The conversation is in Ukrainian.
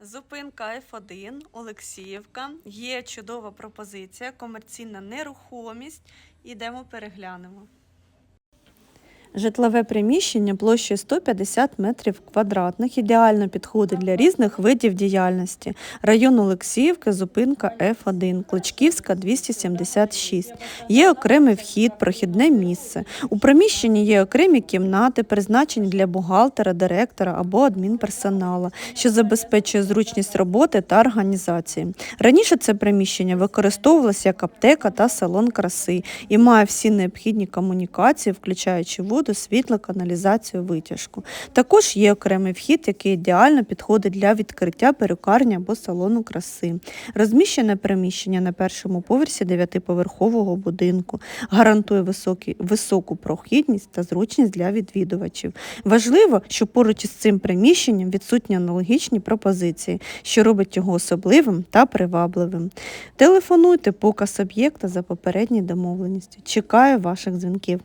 Зупинка F1, Олексіївка. Є чудова пропозиція, комерційна нерухомість. Ідемо переглянемо. Житлове приміщення площею 150 метрів квадратних ідеально підходить для різних видів діяльності. Район Олексіївки, зупинка F1, Кличківська 276. Є окремий вхід, прохідне місце. У приміщенні є окремі кімнати, призначені для бухгалтера, директора або адмінперсоналу, що забезпечує зручність роботи та організації. Раніше це приміщення використовувалося як аптека та салон краси і має всі необхідні комунікації, включаючи воду, світло, каналізацію, витяжку. Також є окремий вхід, який ідеально підходить для відкриття перукарні або салону краси. Розміщене приміщення на першому поверсі дев'ятиповерхового будинку гарантує високі, високу прохідність та зручність для відвідувачів. Важливо, що поруч із цим приміщенням відсутні аналогічні пропозиції, що робить його особливим та привабливим. Телефонуйте показ об'єкта за попередньою домовленістю. Чекаю ваших дзвінків.